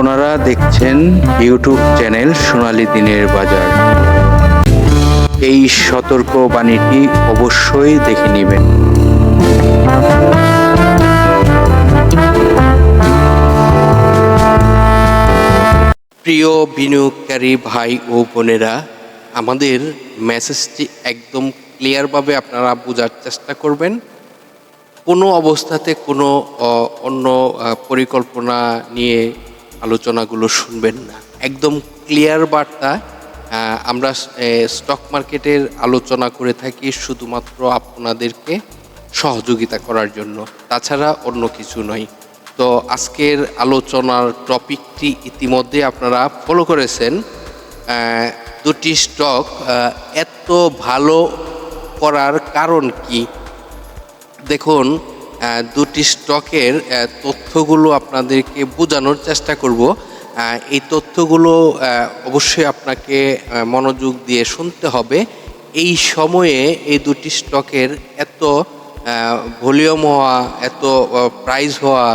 আপনারা দেখছেন YouTube channel সোনালী দিনের বাজার। এই সতর্ক বাণীটি অবশ্যই দেখে নেবেন। প্রিয় বিনিয়োগকারী ভাই ও বোনেরা, আমাদের মেসেজটি একদম ক্লিয়ারভাবে আপনারা বোঝার চেষ্টা করবেন। কোনো অবস্থাতে কোনো অন্য পরিকল্পনা নিয়ে আলোচনাগুলো শুনবেন না। একদম ক্লিয়ার বার্তা আমরা স্টক মার্কেটের আলোচনা করে থাকি শুধুমাত্র আপনাদেরকে সহযোগিতা করার জন্য, তাছাড়া অন্য কিছু নয়। তো আজকের আলোচনার টপিকটি ইতিমধ্যে আপনারা ফলো করেছেন দুটি স্টক এত ভালো করার কারণ কি? দেখুন দুটি স্টকের তথ্যগুলো আপনাদেরকে বোঝানোর চেষ্টা করব। এই তথ্যগুলো অবশ্যই আপনাকে মনোযোগ দিয়ে শুনতে হবে। এই সময়ে এই দুটি স্টকের এত ভলিউম হওয়া, এত প্রাইস হওয়া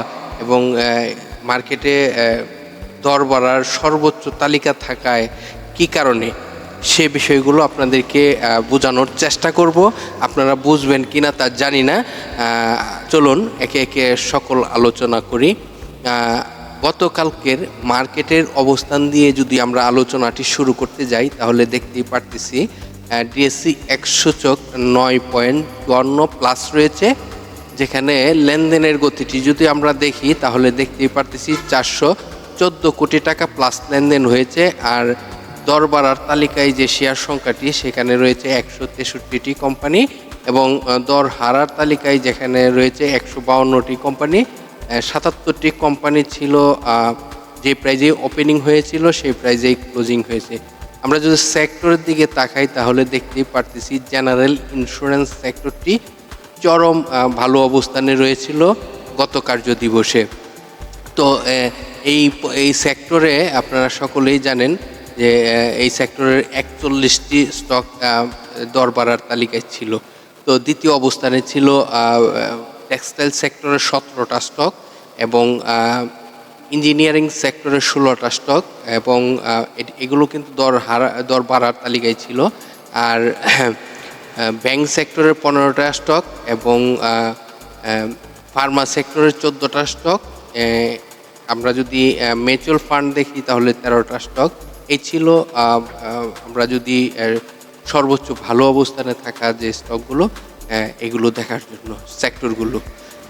এবং মার্কেটে দর বাড়ার সর্বোচ্চ তালিকা থাকায় কি কারণে? সে বিষয়গুলো আপনাদেরকে বোঝানোর চেষ্টা করব। আপনারা বুঝবেন কিনা তা জানি না। চলুন, একে একে সকল আলোচনা করি। গতকালকের মার্কেটের অবস্থান দিয়ে যদি আমরা আলোচনাটি শুরু করতে যাই, তাহলে দেখতেই পারতেছি ডিএসসি একশো চোখ নয় পয়েন্ট চুয়ান্ন প্লাস রয়েছে, যেখানে লেনদেনের গতিটি যদি আমরা দেখি, তাহলে দেখতেই পারতেছি চারশো চোদ্দ কোটি টাকা প্লাস লেনদেন হয়েছে। আর দর বাড়ার তালিকায় যে শেয়ার সংখ্যাটি, সেখানে রয়েছে একশো তেষট্টিটি কোম্পানি এবং দর হারার তালিকায় যেখানে রয়েছে একশো বাউন্নটি কোম্পানি সাতাত্তরটি কোম্পানি ছিল যে প্রাইজে ওপেনিং হয়েছিল, সেই প্রাইজেই ক্লোজিং হয়েছে। আমরা যদি সেক্টরের দিকে তাকাই, তাহলে দেখতেই পারতেছি জেনারেল ইন্স্যুরেন্স সেক্টরটি চরম ভালো অবস্থানে রয়েছিল গত কার্য দিবসে তো এই এই সেক্টরে আপনারা সকলেই জানেন যে এই সেক্টরের একচল্লিশটি স্টক দর বাড়ার তালিকায় ছিল। তো দ্বিতীয় অবস্থানে ছিল টেক্সটাইল সেক্টরের সতেরোটা স্টক এবং ইঞ্জিনিয়ারিং সেক্টরের ষোলোটা স্টক এবং এগুলো কিন্তু দর হারা, দর বাড়ার তালিকায় ছিল। আর ব্যাংক সেক্টরের পনেরোটা স্টক এবং ফার্মা সেক্টরের চোদ্দোটা স্টক আমরা যদি মিউচুয়াল ফান্ড দেখি তাহলে তেরোটা স্টক এই ছিল আমরা যদি সর্বোচ্চ ভালো অবস্থানে থাকা যে স্টকগুলো এগুলো দেখার জন্য সেক্টরগুলো।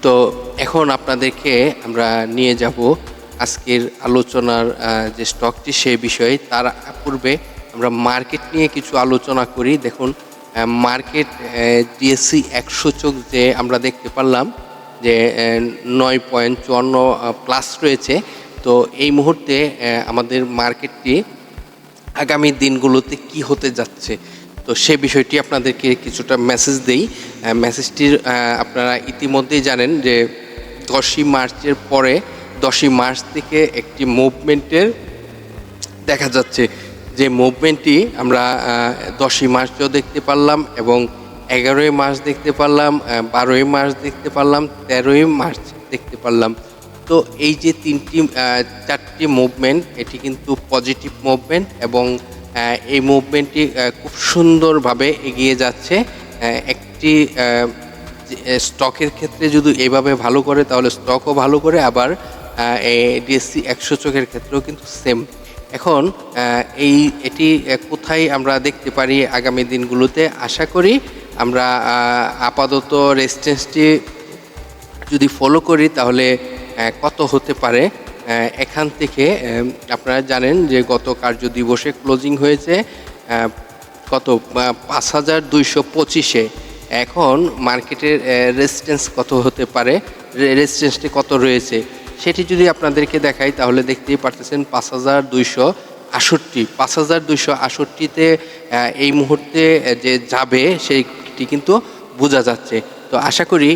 তো এখন আপনাদেরকে আমরা নিয়ে যাব আজকের আলোচনার যে স্টকটি সে বিষয়ে। তার পূর্বে আমরা মার্কেট নিয়ে কিছু আলোচনা করি। দেখুন মার্কেট ডিএসসি একশো চোখ যে আমরা দেখতে পারলাম যে নয় পয়েন্ট চুয়ান্ন প্লাস রয়েছে। তো এই মুহূর্তে আমাদের মার্কেটটি আগামী দিনগুলোতে কি হতে যাচ্ছে? তো সে বিষয়টি আপনাদেরকে কিছুটা মেসেজ দেই। মেসেজটির আপনারা ইতিমধ্যেই জানেন যে দশই মার্চের পরে, দশই মার্চ থেকে একটি মুভমেন্টের দেখা যাচ্ছে। যে মুভমেন্টটি আমরা দশই মার্চও দেখতে পারলাম এবং এগারোই মার্চ দেখতে পারলাম বারোই মার্চ দেখতে পারলাম, তেরোই মার্চ দেখতে পারলাম। তো এই যে তিনটি চারটি মুভমেন্ট এটি কিন্তু পজিটিভ মুভমেন্ট এবং এই মুভমেন্টটি খুব সুন্দরভাবে এগিয়ে যাচ্ছে। একটি স্টকের ক্ষেত্রে যদি এভাবে ভালো করে, তাহলে স্টকও ভালো করে, আবার ডিএসসি একশো চোখের ক্ষেত্রেও কিন্তু সেম এখন এই, এটি কোথায় আমরা দেখতে পারি আগামী দিনগুলোতে? আশা করি আমরা আপাতত রেজিস্ট্যান্সটি যদি ফলো করি, তাহলে কত হতে পারে? এখান থেকে আপনারা জানেন যে গত কার্য দিবসে ক্লোজিং হয়েছে কত? পাঁচ হাজার দুইশো পঁচিশে। এখন মার্কেটের রেজিস্ট্যান্স কত হতে পারে? রেজিস্ট্যান্সটি কত রয়েছে? সেটি যদি আপনাদেরকে দেখাই, তাহলে দেখতেই পারতেছেন পাঁচ হাজার দুইশো আষট্টি। পাঁচ হাজার দুইশো আষট্টিতে এই মুহূর্তে যে যাবে, সেইটি কিন্তু বোঝা যাচ্ছে। তো আশা করি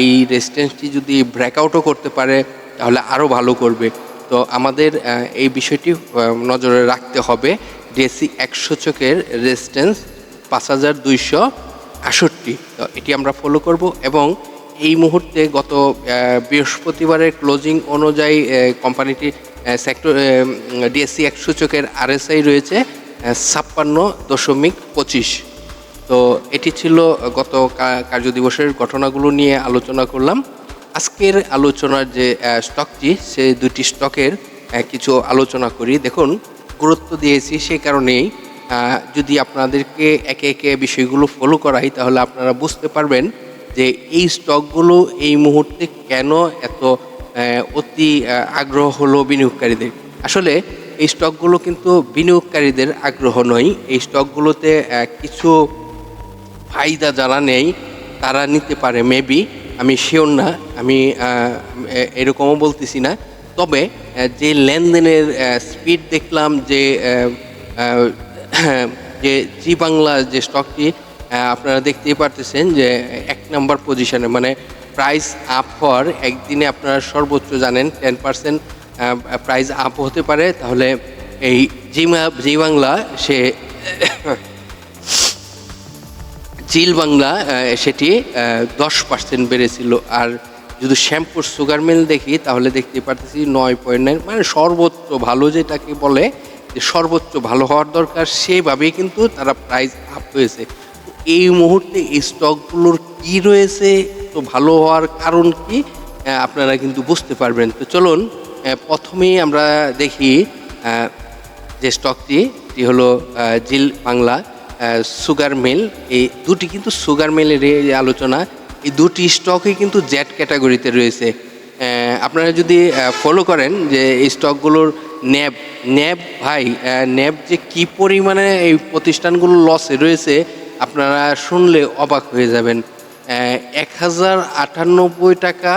এই রেজিস্ট্যান্সটি যদি ব্রেকআউটও করতে পারে, তাহলে আরও ভালো করবে। তো আমাদের এই বিষয়টি নজরে রাখতে হবে, ডিএসসি একশো চোখের রেজিস্ট্যান্স পাঁচ হাজার দুইশো আষট্টি তো এটি আমরা ফলো করব এবং এই মুহূর্তে গত বৃহস্পতিবারের ক্লোজিং অনুযায়ী কোম্পানিটি সেক্টর ডিএসসি এক সূচকের আরএসআই রয়েছে ছাপ্পান্ন দশমিক পঁচিশ। তো এটি ছিল গত কা- কার্যদিবসের ঘটনাগুলো নিয়ে আলোচনা করলাম। আজকের আলোচনার যে স্টকটি সে দুটি স্টকের কিছু আলোচনা করি। দেখুন, গুরুত্ব দিয়েছি সেই কারণেই যদি আপনাদেরকে একে একে বিষয়গুলো ফলো করাই, তাহলে আপনারা বুঝতে পারবেন যে এই স্টকগুলো এই মুহূর্তে কেন এত অতি আগ্রহ হলো বিনিয়োগকারীদের। আসলে এই স্টকগুলো কিন্তু বিনিয়োগকারীদের আগ্রহ নয়। এই স্টকগুলোতে কিছু ফায়দা যারা নেই, তারা নিতে পারে মেবি আমি শিওর না, আমি এরকমও বলতেছি না। তবে যে লেনদেনের স্পিড দেখলাম যে যে জি বাংলা যে স্টকটি আপনারা দেখতেই পারতেছেন যে, এক নম্বর পজিশনে মানে প্রাইস আপ হওয়ার একদিনে আপনারা সর্বোচ্চ জানেন টেন পার্সেন্ট প্রাইস আপ হতে পারে। তাহলে এই জি জি বাংলা, সে চিল বাংলা সেটি দশ পার্সেন্ট বেড়েছিল। আর যদি শ্যাম্পুর সুগার মিল দেখি, তাহলে দেখতে পারতেছি নয় পয়েন্ট নাইন মানে সর্বোচ্চ ভালো যেটাকে বলে, যে সর্বোচ্চ ভালো হওয়ার দরকার, সেভাবেই কিন্তু তারা প্রাইস আপ হয়েছে। এই মুহূর্তে এই স্টকগুলোর কি রয়েছে, তো ভালো হওয়ার কারণ কি আপনারা কিন্তু বুঝতে পারবেন। তো চলুন প্রথমেই আমরা দেখি যে স্টকটি এটি হলো জিল বাংলা। সুগার মিল এই দুটি কিন্তু সুগার মিলের আলোচনা। এই দুটি স্টকই কিন্তু জেড ক্যাটাগরিতে রয়েছে। আপনারা যদি ফলো করেন যে এই স্টকগুলোর ন্যাব ন্যাব ভাই ন্যাব যে কি পরিমাণে এই প্রতিষ্ঠানগুলো লসে রয়েছে, আপনারা শুনলে অবাক হয়ে যাবেন। এক হাজার আটানব্বই টাকা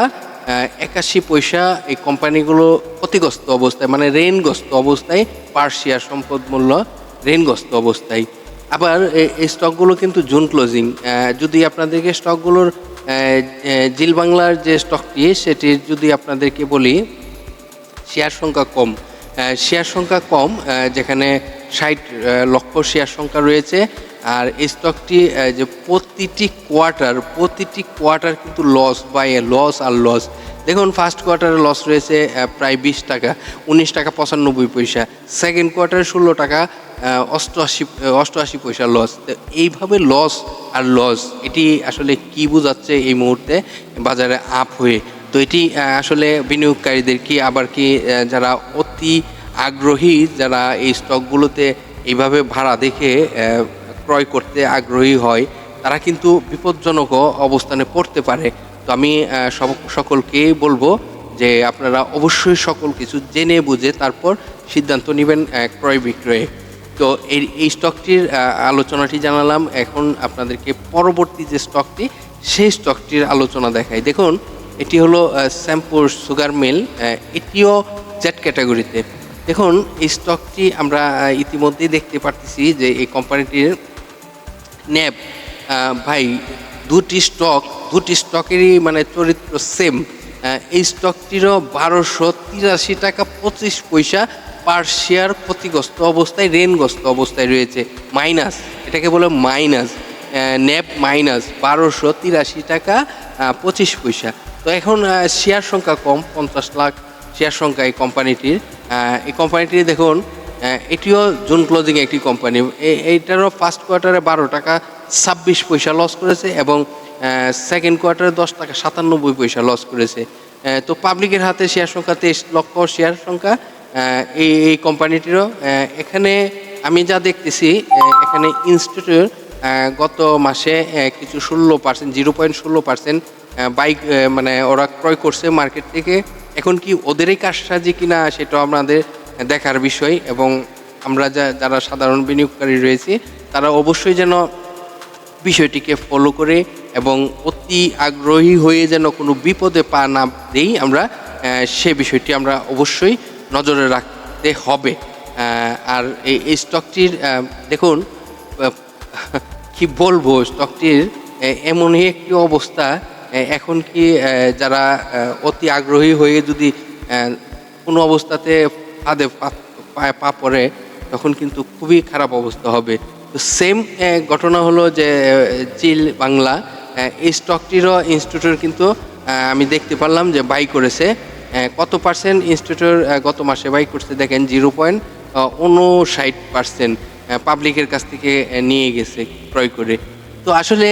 একাশি পয়সা এই কোম্পানিগুলো ক্ষতিগ্রস্ত অবস্থায় মানে ঋণগ্রস্ত অবস্থায় পার শেয়ার সম্পদ মূল্য ঋণগ্রস্ত অবস্থায়। আবার এই স্টকগুলো কিন্তু জুন ক্লোজিং যদি আপনাদেরকে স্টকগুলোর জিল বাংলার যে স্টকটি সেটির যদি আপনাদেরকে বলি শেয়ার সংখ্যা কম শেয়ার সংখ্যা কম যেখানে ষাট লক্ষ শেয়ার সংখ্যা রয়েছে, আর এই স্টকটি যে প্রতিটি কোয়ার্টার প্রতিটি কোয়ার্টার কিন্তু লস বাই লস আর লস দেখুন ফার্স্ট কোয়ার্টারে লস রয়েছে প্রায় বিশ টাকা, উনিশ টাকা পঁচানব্বই পয়সা। সেকেন্ড কোয়ার্টারে ষোলো টাকা অষ্টআশি অষ্টআশি পয়সা লস এইভাবে লস আর লস এটি আসলে কি বোঝাচ্ছে এই মুহূর্তে বাজারে আপ হয়ে? তো এটি আসলে বিনিয়োগকারীদের কি, আবার কি যারা অতি আগ্রহী, যারা এই স্টকগুলোতে এইভাবে ভাড়া দেখে ক্রয় করতে আগ্রহী হয়, তারা কিন্তু বিপজ্জনক অবস্থানে পড়তে পারে। তো আমি সকলকেই বলব যে আপনারা অবশ্যই সকল কিছু জেনে বুঝে তারপর সিদ্ধান্ত নেবেন ক্রয় বিক্রয়ে। তো এই এই স্টকটির আলোচনাটি জানালাম। এখন আপনাদেরকে পরবর্তী যে স্টকটি, সেই স্টকটির আলোচনা দেখাই। দেখুন, এটি হলো শ্যাম্পুর সুগার মিল এটিও জেড ক্যাটাগরিতে। দেখুন, এই স্টকটি আমরা ইতিমধ্যেই দেখতে পারতেছি যে এই কোম্পানিটির ন্যাব ভাই দুটি স্টক দুটি স্টকেরই মানে চরিত্র সেম এই স্টকটিরও বারোশো তিরাশি টাকা পঁচিশ পয়সা পার শেয়ার ক্ষতিগ্রস্ত অবস্থায় রেনগ্রস্ত অবস্থায় রয়েছে। মাইনাস এটাকে বলে মাইনাস ন্যাব মাইনাস বারোশো তিরাশি টাকা পঁচিশ পয়সা। তো এখন শেয়ার সংখ্যা কম, পঞ্চাশ লাখ শেয়ার সংখ্যা এই কোম্পানিটির এই কোম্পানিটির দেখুন এটিও জুন ক্লোজিং একটি কোম্পানি এইটারও ফার্স্ট কোয়ার্টারে বারো টাকা, ছাব্বিশ পয়সা লস করেছে এবং সেকেন্ড কোয়ার্টারে দশ টাকা, সাতানব্বই পয়সা লস করেছে। তো পাবলিকের হাতে শেয়ার সংখ্যা তেইশ লক্ষ শেয়ার সংখ্যা এই এই কোম্পানিটিরও এখানে আমি যা দেখতেছি এখানে ইনস্টিটিউট গত মাসে কিছু ষোলো পার্সেন্ট জিরো পয়েন্ট ষোলো পার্সেন্ট বাইক মানে ওরা ক্রয় করছে মার্কেট থেকে। এখন কি ওদেরই কারসাজি কিনা সেটা আমাদের দেখার বিষয় এবং আমরা যা যারা সাধারণ বিনিয়োগকারী রয়েছি, তারা অবশ্যই যেন বিষয়টিকে ফলো করে এবং অতি আগ্রহী হয়ে যেন কোনো বিপদে পা না দেই আমরা সে বিষয়টি আমরা অবশ্যই নজরে রাখতে হবে। আর এই স্টকটির দেখুন কি বলব স্টকটির এমনই একটি অবস্থা এখন কি যারা অতি আগ্রহী হয়ে যদি কোনো অবস্থাতে ফাঁদে পায়ে পা পড়ে, তখন কিন্তু খুবই খারাপ অবস্থা হবে। তো সেম ঘটনা হলো যে চিল বাংলা এই স্টকটিরও ইনস্টিটিউটের কিন্তু আমি দেখতে পারলাম যে বাই করেছে। কত পার্সেন্ট ইনস্টিটিউট গত মাসে বাই করছে দেখেন জিরো পয়েন্ট উনষাট পার্সেন্ট পাবলিকের কাছ থেকে নিয়ে গেছে ক্রয় করে। তো আসলে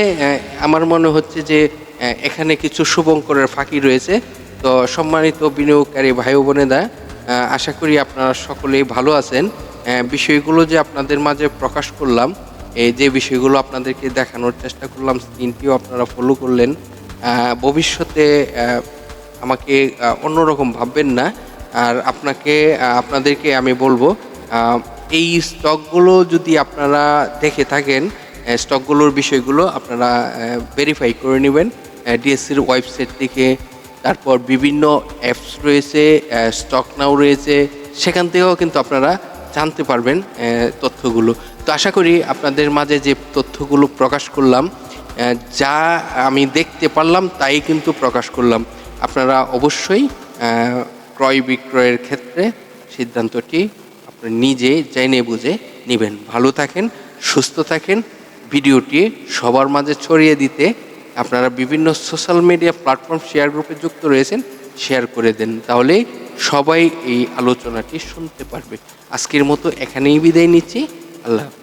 আমার মনে হচ্ছে যে এখানে কিছু শুভঙ্করের ফাঁকি রয়েছে। তো সম্মানিত বিনিয়োগকারী ভাই বোনেরা আশা করি আপনারা সকলেই ভালো আছেন। বিষয়গুলো যে আপনাদের মাঝে প্রকাশ করলাম, এই যে বিষয়গুলো আপনাদেরকে দেখানোর চেষ্টা করলাম স্ক্রিনটিও আপনারা ফলো করলেন। ভবিষ্যতে আমাকে অন্যরকম ভাববেন না। আর আপনাকে আপনাদেরকে আমি বলব এই স্টকগুলো যদি আপনারা দেখে থাকেন স্টকগুলোর বিষয়গুলো আপনারা ভেরিফাই করে নেবেন। ডিএসসির ওয়েবসাইট থেকে তারপর বিভিন্ন অ্যাপস রয়েছে স্টক নাও রয়েছে, সেখান থেকেও কিন্তু আপনারা জানতে পারবেন তথ্যগুলো। তো আশা করি আপনাদের মাঝে যে তথ্যগুলো প্রকাশ করলাম যা আমি দেখতে পারলাম তাই কিন্তু প্রকাশ করলাম। আপনারা অবশ্যই ক্রয় বিক্রয়ের ক্ষেত্রে সিদ্ধান্তটি আপনি নিজে জেনে বুঝে নেবেন। ভালো থাকেন, সুস্থ থাকেন, ভিডিওটি সবার মাঝে ছড়িয়ে দিতে আপনারা বিভিন্ন সোশ্যাল মিডিয়া প্ল্যাটফর্ম শেয়ার গ্রুপে যুক্ত রয়েছেন শেয়ার করে দেন। তাহলে সবাই এই আলোচনাটি শুনতে পারবে। আজকের মতো এখানেই বিদায় নিচ্ছি। আল্লাহ।